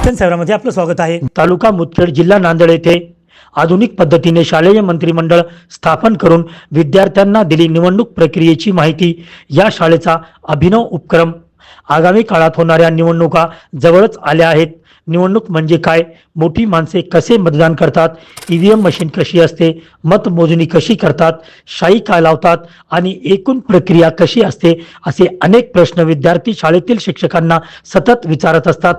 शिक्षण सेवामध्ये आपलं स्वागत आहे. तालुका मुदखेड जिल्हा नांदेड येथे आधुनिक पद्धतीने शालेय मंत्रिमंडळ स्थापन करून विद्यार्थ्यांना दिली निवडणूक प्रक्रियेची माहिती. या शाळेचा अभिनव उपक्रम आगामी काळात होणाऱ्या निवडणुका जवळच आल्या आहेत. निवडणूक म्हणजे काय? मोठी माणसे कसे मतदान करतात? ईव्हीएम मशीन कशी असते? मतमोजणी कशी करतात? शाई काय लावतात? आणि एकूण प्रक्रिया कशी असते? असे अनेक प्रश्न विद्यार्थी शाळेतील शिक्षकांना सतत विचारत असतात.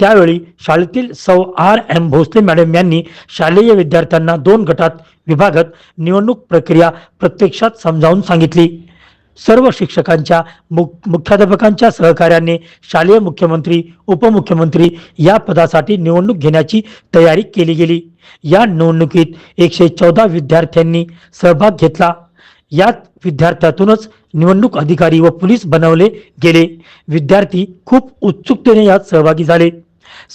त्यावेळी शाळेतील सौ आर एम भोसले मॅडम यांनी शालेय विद्यार्थ्यांना दोन गटात विभागत निवडणूक प्रक्रिया प्रत्यक्षात समजावून सांगितली. सर्व शिक्षकांच्या मुख्याध्यापकांच्या सहकार्याने शालेय मुख्यमंत्री उपमुख्यमंत्री या पदासाठी निवडणूक घेण्याची तयारी केली गेली. या निवडणुकीत एकशे चौदा विद्यार्थ्यांनी सहभाग घेतला. यात विद्यार्थ्यातूनच निवडणूक अधिकारी व पोलीस बनवले गेले. विद्यार्थी खूप उत्सुकतेने यात सहभागी झाले.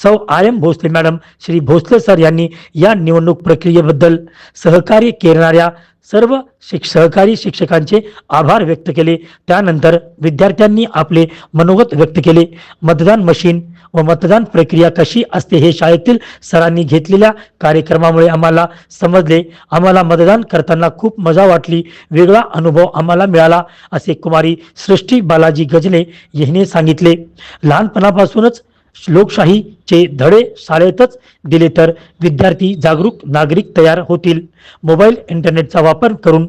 सौ R M Bhosale madam Shri Bhosale sir यांनी या निवडणूक प्रक्रियेबद्दल सहकार्य करणाऱ्या सर्व शिक सहकारी शिक्षकांचे आभार व्यक्त केले. त्यानंतर विद्यार्थ्यांनी आपले मनोगत व्यक्त केले. मतदान मशीन व मतदान प्रक्रिया कशी असते हे शाळेतील सरांनी घेतलेल्या कार्यक्रमामुळे आम्हाला समजले. आम्हाला मतदान करताना खूप मजा वाटली. वेगळा अनुभव आम्हाला मिळाला असे कुमारी सृष्टी बालाजी गजले यांनी सांगितले. लहानपणापासूनच लोकशाहीचे धडे शाळेतच दिले तर विद्यार्थी जागरूक नागरिक तयार होतील. मोबाईल इंटरनेटचा वापर करून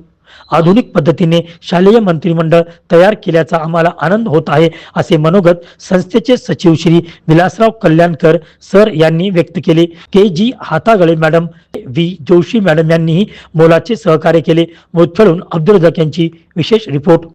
आधुनिक पद्धतीने शालेय मंत्रिमंडळ तयार केल्याचा आम्हाला आनंद होत आहे असे मनोगत संस्थेचे सचिव श्री विलासराव कल्याणकर सर यांनी व्यक्त केले. K G Hatagale madam V Joshi madam यांनीही मोलाचे सहकार्य केले. मोदखेडून अब्दुल रजाक यांची विशेष रिपोर्ट.